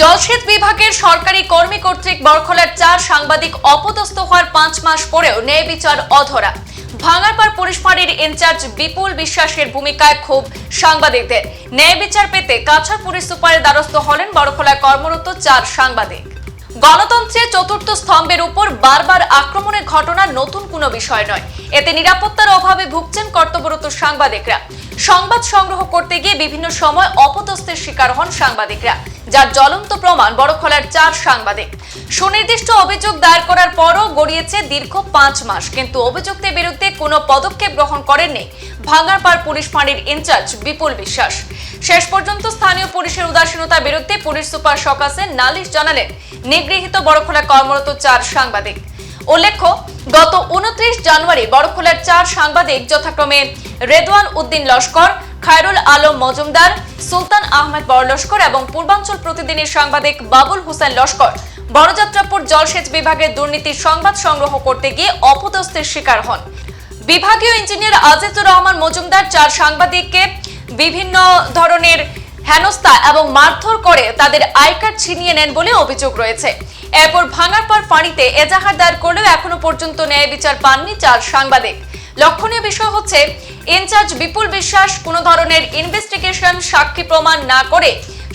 জলসেচ বিভাগের সরকারি কর্মী কর্তৃক বরখলার চার সাংবাদিক অপদস্থ হওয়ার পাঁচ মাস পরেও ন্যায় বিচার অধরা। ভাঙারপাড় পুলিশ ফাঁড়ির ইনচার্জ বিপুল বিশ্বাসের ভূমিকায় খুব সাংবাদিকদের। ন্যায় বিচার পেতে কাছাড় পুলিশ সুপারের দ্বারস্থ হলেন বরখলায় কর্মরত চার সাংবাদিক। গণতন্ত্রের চতুর্থ স্তম্ভের উপর বারবার আক্রমণের ঘটনা নতুন কোনো বিষয় নয়। এতে নিরাপত্তার অভাবে ভুগছেন কর্তব্যরত সাংবাদিকরা। সংবাদ সংগ্রহ করতে গিয়ে বিভিন্ন সময় অপদস্থের শিকার হন সাংবাদিকরা, যার জ্বলন্ত প্রমাণ বড়খলার চার সাংবাদিক। সুনির্দিষ্ট অভিযোগ দায়ের করার পরও গড়িয়েছে দীর্ঘ পাঁচ মাস, কিন্তু অভিযুক্তের বিরুদ্ধে কোনো পদক্ষেপ গ্রহণ করেননি ভাঙ্গারপাড় পুলিশ ফাঁড়ির ইনচার্জ বিপুল বিশ্বাস। শেষ পর্যন্ত স্থানীয় পুলিশের উদাসীনতার বিরুদ্ধে পুলিশ সুপার সকাশে নালিশ জানালেন নিগৃহীত বড়খোলা কর্মরত চার সাংবাদিক। উল্লেখ্য, গত জানুয়ারি বড়খোলার চার সাংবাদিক যথাক্রমে রেদওয়ান উদ্দিন লস্কর, খায়রুল আলম মজুমদার, সুলতান আহমেদ বড়লস্কর এবং পূর্বাঞ্চল প্রতিদিনের সাংবাদিক বাবুল হোসেন লস্কর বড়যাত্রাপুর জলসেচ বিভাগের দুর্নীতির সংবাদ সংগ্রহ করতে গিয়ে অপদস্থের শিকার হন। বিভাগীয় ইঞ্জিনিয়ার আজিজুর রহমান মজুমদার চার সাংবাদিককে বিভিন্ন ধরনের হেনস্থা এবং মারধর করে তাদের আই কার্ড ছিনিয়ে নেন বলে অভিযোগ রয়েছে। এরপর ভাঙার পর ফাঁড়িতে এজাহার দায়ের করলেও এখনও পর্যন্ত ন্যায় বিচার পাননি চার সাংবাদিক। লক্ষণীয় বিষয় হচ্ছে, ইনচার্জ বিপুল বিশ্বাস কোনো ধরনের ইনভেস্টিগেশন সাক্ষী প্রমাণ না করে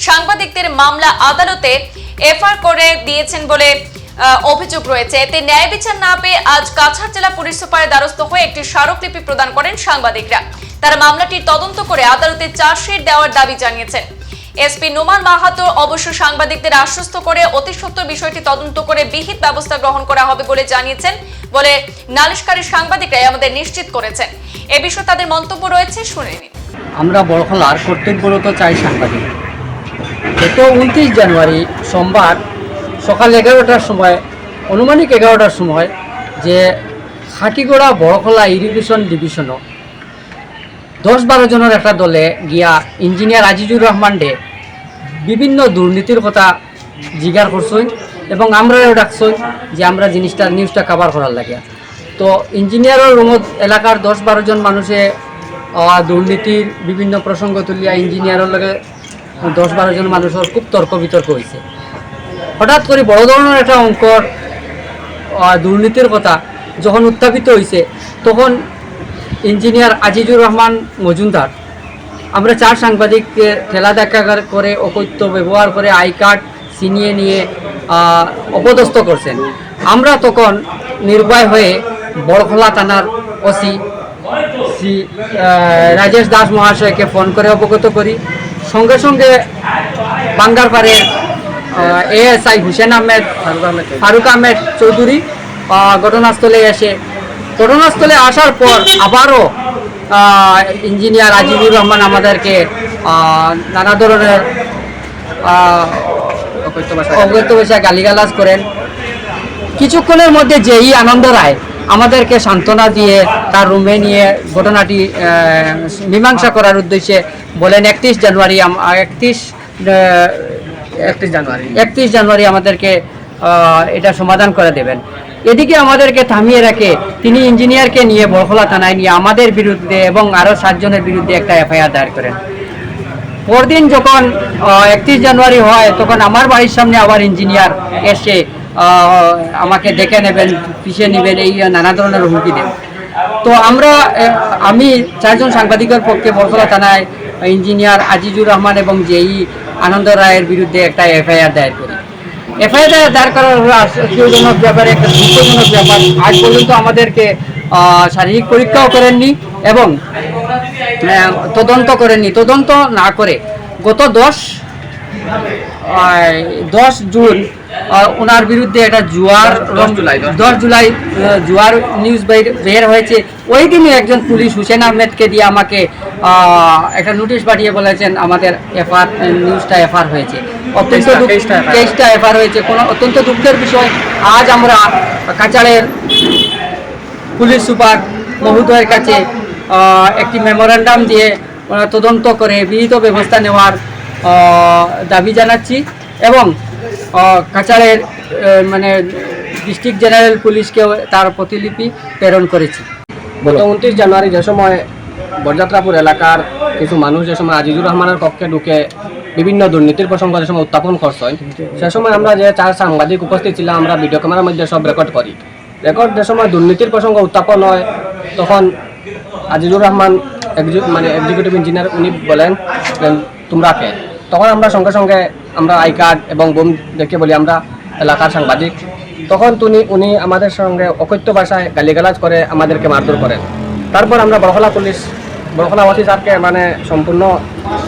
সাংবাদিকদের মামলা আদালতে এফআইআর করে দিয়েছেন বলে অভিযোগ রয়েছে। এতে ন্যায় বিচার না পেয়ে আজ কাছাড় জেলা পুলিশ সুপারের দ্বারস্থ হয়ে একটি স্মারকলিপি প্রদান করেন সাংবাদিকরা। তারা মামলাটি তদন্ত করে আদালতে চার্জশিট দেওয়ার দাবি জানিয়েছেন। এসপি নোমান মাহাতো অবশ্য সাংবাদিকদের আশ্বস্ত করে অতি সত্বর বিষয়টি তদন্ত করে বিহিত ব্যবস্থা গ্রহণ করা হবে বলে জানিয়েছেন বলে নালিশকারী সাংবাদিকরাই আমাদের নিশ্চিত করেছেন। এ বিষয়ে তাদের মন্তব্য রয়েছে, শুনে নিন। আমরা বড়খলার কর্তব্যরত চাই সাংবাদিক। গত উনত্রিশ জানুয়ারি সোমবার সকাল এগারোটার সময় অনুমানিক এগারোটার সময় যে খাটিগড়া বড়খলা ইরিগেশন ডিভিশনও দশ বারো জনের একটা দলে গিয়া ইঞ্জিনিয়ার আজিজুর রহমান ডে বিভিন্ন দুর্নীতির কথা জিজ্ঞার করছই এবং আমরাও ডাকছই যে আমরা জিনিসটা নিউজটা কাভার করার লাগে তো ইঞ্জিনিয়ারের রুমত এলাকার দশ বারো জন মানুষে দুর্নীতির বিভিন্ন প্রসঙ্গ তুলিয়া ইঞ্জিনিয়ারের লগে দশ বারো জন মানুষের খুব তর্ক বিতর্ক হয়েছে হঠাৎ করে বড় ধরনের একটা অঙ্কর দুর্নীতির কথা যখন উত্থাপিত হয়েছে তখন ইঞ্জিনিয়ার আজিজুর রহমান মজুমদার। আমরা চার সাংবাদিককে ঠেলা দেখা করে অকৈত্য ব্যবহার করে আই কার্ড ছিনিয়ে নিয়ে অপদস্থ করছেন। আমরা তখন নির্ভয় হয়ে বড়খোলা থানার ওসি শ্রী রাজেশ দাস মহাশয়কে ফোন করে অবগত করি। সঙ্গে সঙ্গে বাঙ্গারপাড়ের এএসআই হুসেন আহমেদ ফারুক আহমেদ চৌধুরী। ঘটনাস্থলে এসে ঘটনাস্থলে আসার পর আবারও ইঞ্জিনিয়ার আজিজুর রহমান আমাদেরকে নানা ধরনের অবৈধ ভাষায় গালিগালাজ করেন। কিছুক্ষণের মধ্যে যেই আনন্দ রায় আমাদেরকে সান্ত্বনা দিয়ে তার রুমে নিয়ে ঘটনাটি মীমাংসা করার উদ্দেশ্যে বলেন একত্রিশ জানুয়ারি একত্রিশ একত্রিশ জানুয়ারি। একত্রিশ জানুয়ারি আমাদেরকে এটা সমাধান করে দেবেন। এদিকে আমাদেরকে থামিয়ে রাখে তিনি ইঞ্জিনিয়ারকে নিয়ে বরখলা থানায় নিয়ে আমাদের বিরুদ্ধে এবং আরও সাতজনের বিরুদ্ধে একটা এফআইআর দায়ের করেন। পরদিন যখন একত্রিশ জানুয়ারি হয়, তখন আমার বাড়ির সামনে আবার ইঞ্জিনিয়ার এসে আমাকে দেখে নেবেন পিছিয়ে নেবেন, এই নানা ধরনের হুমকি দেন। তো আমরা আমি চারজন সাংবাদিকের পক্ষে বরকলা থানায় ইঞ্জিনিয়ার আজিজুর রহমান এবং জেই আনন্দ রায়ের বিরুদ্ধে একটা এফআইআর দায়ের করি। এফআইআর দায়ের করার আশ্চর্যজনক ব্যাপারে একটা দুঃখজনক ব্যাপার। আজ পর্যন্ত আমাদেরকে শারীরিক পরীক্ষাও করেননি এবং তদন্ত করেননি। তদন্ত না করে গত দশ দশ জুন ওনার বিরুদ্ধে একটা জুয়ার দশ জুলাই আহ, জুয়ার নিউজ বের- হয়েছে। ওই দিনই একজন পুলিশ হুসেন আহমেদকে দিয়ে আমাকে একটা নোটিশ পাঠিয়ে বলেছেন আমাদের এফআর নিউজটা এফআর হয়েছে। অত্যন্ত কেসটা এফআর হয়েছে। কোনো অত্যন্ত দুঃখের বিষয় আজ আমরা কাচারের পুলিশ সুপার মহোদয়ের কাছে একটি মেমোরান্ডাম দিয়ে তদন্ত করে বিহিত ব্যবস্থা নেওয়ার দাবি জানাচ্ছি এবং কাছাড়ের মানে ডিস্ট্রিক্ট জেনারেল পুলিশকেও তার প্রতিলিপি প্রেরণ করেছি। গত উনত্রিশ জানুয়ারি যে সময় বরযাত্রাপুর এলাকার কিছু মানুষ যে সময় আজিজুর রহমানের কক্ষে ঢুকে বিভিন্ন দুর্নীতির প্রসঙ্গ যে সময় উত্থাপন করছেন সে সময় আমরা যে চার সাংবাদিক উপস্থিত ছিলাম আমরা ভিডিও ক্যামেরার মধ্যে সব রেকর্ড করি। রেকর্ড যে সময় দুর্নীতির প্রসঙ্গ উত্থাপন হয় তখন আজিজুর রহমান মানে এক্সিকিউটিভ ইঞ্জিনিয়ার উনি বলেন তোমরা কে? তখন আমরা সঙ্গে সঙ্গে আমরা আই কার্ড এবং বোম দেখে বলি, আমরা এলাকার সাংবাদিক। তখন তিনি, উনি আমাদের সঙ্গে অকথ্য ভাষায় গালিগালাজ করে আমাদেরকে মারধর করেন। তারপর আমরা বরহলা পুলিশ বরহলা অফিসারকে মানে সম্পূর্ণ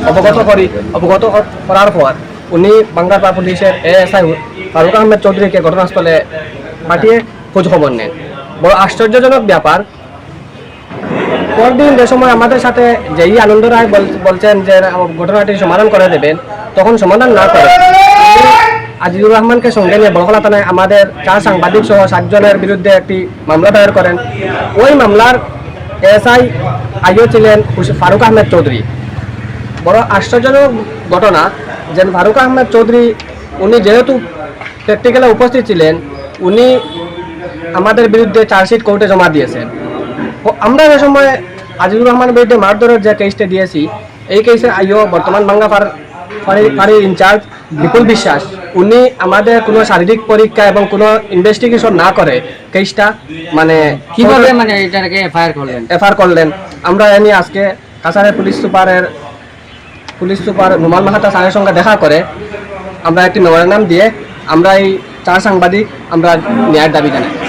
অবগত করি, অবগত করার পর উনি বাংলাপাড়া পুলিশের এএসআই ফারুক আহমেদ চৌধুরীকে ঘটনাস্থলে পাঠিয়ে খোঁজ খবর নেন। বড় আশ্চর্যজনক ব্যাপার পরদিন যে সময় আমাদের সাথে যেই আনন্দ রায় বলছেন যে ঘটনাটি সমাধান করে দেবেন, তখন সমাধান না করে আজিজুর রহমানকে সঙ্গে নিয়ে বরকলা থানায় আমাদের চার সাংবাদিক সহ সাতজনের বিরুদ্ধে একটি মামলা দায়ের করেন। ওই মামলার এসআই আইও ছিলেন ফারুক আহমেদ চৌধুরী। বড় আশ্চর্যজনক ঘটনা যে ফারুক আহমেদ চৌধুরী, উনি যেহেতু প্র্যাকটিক্যালে উপস্থিত ছিলেন, উনি আমাদের বিরুদ্ধে চার্জশিট কোর্টে জমা দিয়েছেন। আমরা যে সময় আজিজুর রহমানের বিরুদ্ধে মারধরের যে কেসটা দিয়েছি এই কেসে আইও বর্তমান বাংলা ফাঁড়ির ইনচার্জ বিপুল বিশ্বাস। উনি আমাদের কোনো শারীরিক পরীক্ষা এবং কোনো ইনভেস্টিগেশন না করে কেসটা মানে কীভাবে মানে এটাকে এফআইআর করলেন? এফআর করলেন। আমরা এনে আজকে কাছাড়ের পুলিশ সুপারের পুলিশ সুপার রুমাল মাহাতা স্যারের সঙ্গে দেখা করে আমরা একটি মেমোরান্ডাম দিয়ে আমরা এই চার সাংবাদিক আমরা ন্যায়ের দাবি জানাই।